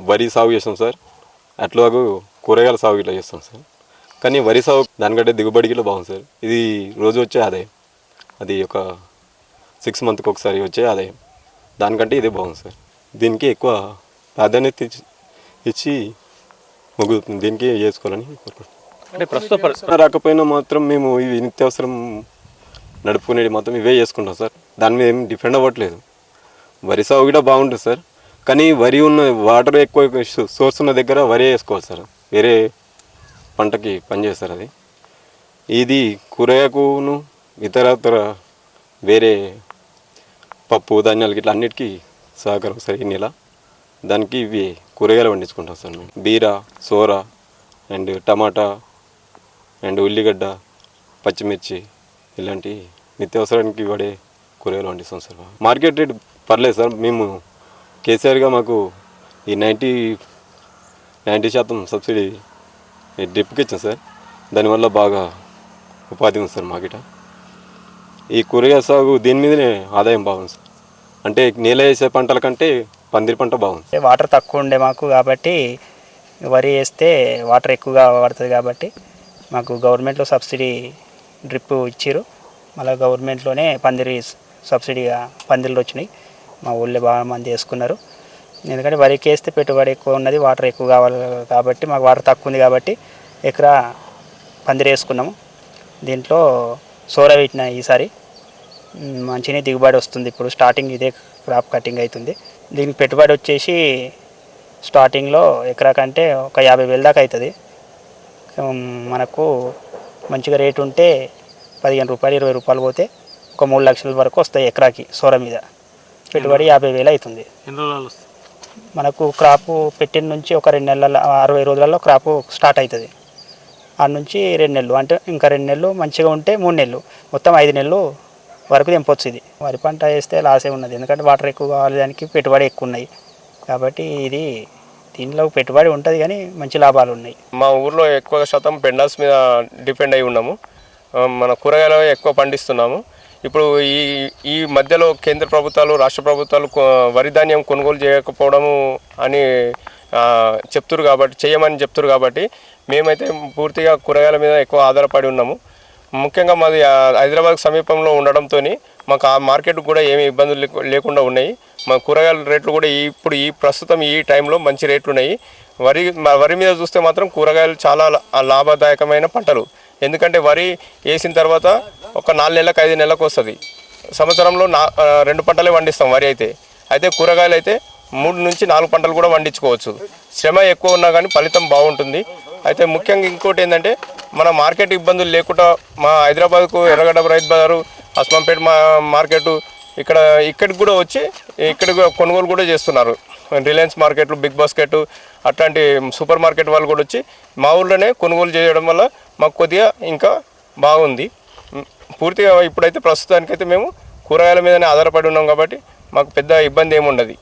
వరి సాగు చేస్తాం సార్. అట్లాగూ కూరగాయల సాగు ఇట్లా చేస్తాం సార్. కానీ వరి సాగు దానికంటే దిగుబడికి ఇట్లా బాగుంది సార్. ఇది రోజు వచ్చే ఆదాయం. అది ఒక సిక్స్ మంత్కి ఒకసారి వచ్చే ఆదాయం. దానికంటే ఇదే బాగుంది సార్. దీనికి ఎక్కువ ప్రాధాన్యత ఇచ్చి మొగ్గుతుంది దీనికి చేసుకోవాలని అంటే ప్రస్తుత పరి- రాకపోయినా మాత్రం మేము ఇవి నిత్యావసరం నడుపుకునేది మాత్రం ఇవే చేసుకుంటాం సార్. దాని మీద ఏం డిపెండ్ అవ్వట్లేదు. వరి సాగు కూడా బాగుంటుంది సార్. కానీ వరి ఉన్న వాటర్ ఎక్కువ సోర్స్ ఉన్న దగ్గర వరి వేసుకోవాలి సార్. వేరే పంటకి పనిచేస్తారు అది. ఇది కూరగాయకును ఇతర ఇతర వేరే పప్పు ధాన్యాలకి ఇట్లా అన్నిటికీ సహకారం సార్ ఈ నెల. దానికి ఇవి కూరగాయలు పండించుకుంటాం సార్ మేము. బీర సోర అండ్ టమాటా అండ్ ఉల్లిగడ్డ పచ్చిమిర్చి ఇలాంటి నిత్యావసరానికి వాడే కూరగాయలు పండిస్తాం సార్. మార్కెట్ రేట్ పర్లేదు సార్. మేము కేసీఆర్గా మాకు ఈ నైంటీ నైంటీ శాతం సబ్సిడీ ఈ డ్రిప్కి ఇచ్చాం సార్. దానివల్ల బాగా ఉపాధి ఉంది సార్ మాకిట. ఈ కూరగాయ సాగు దీని మీదనే ఆదాయం బాగుంది సార్. అంటే నేల వేసే పంటల కంటే పందిరి పంట బాగుంది. వాటర్ తక్కువ ఉండే మాకు కాబట్టి వరి వేస్తే వాటర్ ఎక్కువగా పడుతుంది కాబట్టి మాకు గవర్నమెంట్లో సబ్సిడీ డ్రిప్ ఇచ్చారు మళ్ళీ గవర్నమెంట్లోనే పందిరి సబ్సిడీగా పందిళ్ళు వచ్చినాయి. మా ఊళ్ళో బాగా మంది వేసుకున్నారు. ఎందుకంటే వరికి వేస్తే పెట్టుబడి ఎక్కువ ఉన్నది వాటర్ ఎక్కువ కావాలి కాబట్టి మాకు వాటర్ తక్కువ ఉంది కాబట్టి ఎకరా పందిరి వేసుకున్నాము. దీంట్లో సోర పెట్టిన ఈసారి. మంచినే దిగుబడి వస్తుంది. ఇప్పుడు స్టార్టింగ్ ఇదే క్రాప్ కటింగ్ అవుతుంది. దీనికి పెట్టుబడి వచ్చేసి స్టార్టింగ్లో ఎకరా కంటే ఒక యాభై వేల దాకా అవుతుంది. మనకు మంచిగా రేటు ఉంటే పదిహేను రూపాయలు ఇరవై రూపాయలు పోతే ఒక మూడు లక్షల వరకు వస్తాయి ఎకరాకి సోర మీద. పెట్టుబడి యాభై వేలు అవుతుంది. మనకు క్రాపు పెట్టిన నుంచి ఒక రెండు నెలల అరవై రోజులలో క్రాపు స్టార్ట్ అవుతుంది. ఆ నుంచి రెండు నెలలు అంటే ఇంకా రెండు నెలలు మంచిగా ఉంటే మూడు నెలలు మొత్తం ఐదు నెలలు వరకు తెంపొచ్చు ఇది. వరి పంట వేస్తే లాసే ఉన్నది ఎందుకంటే వాటర్ ఎక్కువ కావాలి దానికి పెట్టుబడి ఎక్కువ ఉన్నాయి. కాబట్టి ఇది దీనిలో పెట్టుబడి ఉంటుంది కానీ మంచి లాభాలు ఉన్నాయి. మా ఊర్లో ఎక్కువ శాతం పెండాల్స్ మీద డిపెండ్ అయి ఉన్నాము. మన కూరగాయలు ఎక్కువ పండిస్తున్నాము. ఇప్పుడు ఈ ఈ మధ్యలో కేంద్ర ప్రభుత్వాలు రాష్ట్ర ప్రభుత్వాలు వరి ధాన్యం కొనుగోలు చేయకపోవడము అని చెప్తురు కాబట్టి చేయమని చెప్తురు కాబట్టి మేమైతే పూర్తిగా కూరగాయల మీద ఎక్కువ ఆధారపడి ఉన్నాము. ముఖ్యంగా మాది హైదరాబాద్ సమీపంలో ఉండడంతో మాకు ఆ మార్కెట్ కూడా ఏమి ఇబ్బందులు లేకుండా ఉన్నాయి. మా కూరగాయల రేట్లు కూడా ఇప్పుడు ఈ ప్రస్తుతం ఈ టైంలో మంచి రేట్లు ఉన్నాయి. వరి వరి మీద చూస్తే మాత్రం కూరగాయలు చాలా లా- లాభదాయకమైన పంటలు. ఎందుకంటే వరి వేసిన తర్వాత ఒక నాలుగు నెలలకు ఐదు నెలలకు వస్తుంది. సంవత్సరంలో నా రెండు పంటలే పండిస్తాం వరి అయితే. అయితే కూరగాయలు అయితే మూడు నుంచి నాలుగు పంటలు కూడా పండించుకోవచ్చు. శ్రమ ఎక్కువ ఉన్నా కానీ ఫలితం బాగుంటుంది. అయితే ముఖ్యంగా ఇంకోటి ఏంటంటే మన మార్కెట్ ఇబ్బందులు లేకుండా మా హైదరాబాద్కు ఎర్రగడ్డ రైతు బజారు అస్మాంపేట మా మార్కెట్ ఇక్కడ ఇక్కడికి కూడా వచ్చి ఇక్కడ కూడా కొనుగోలు కూడా చేస్తున్నారు. రిలయన్స్ మార్కెట్లు బిగ్ బాస్కెట్ అట్లాంటి సూపర్ మార్కెట్ వాళ్ళు కూడా వచ్చి మా ఊళ్ళోనే కొనుగోలు చేయడం వల్ల మాకు కొద్దిగా ఇంకా బాగుంది. పూర్తిగా ఇప్పుడైతే ప్రస్తుతానికైతే మేము కూరగాయల మీదనే ఆధారపడి ఉన్నాం కాబట్టి మాకు పెద్ద ఇబ్బంది ఏముండదు.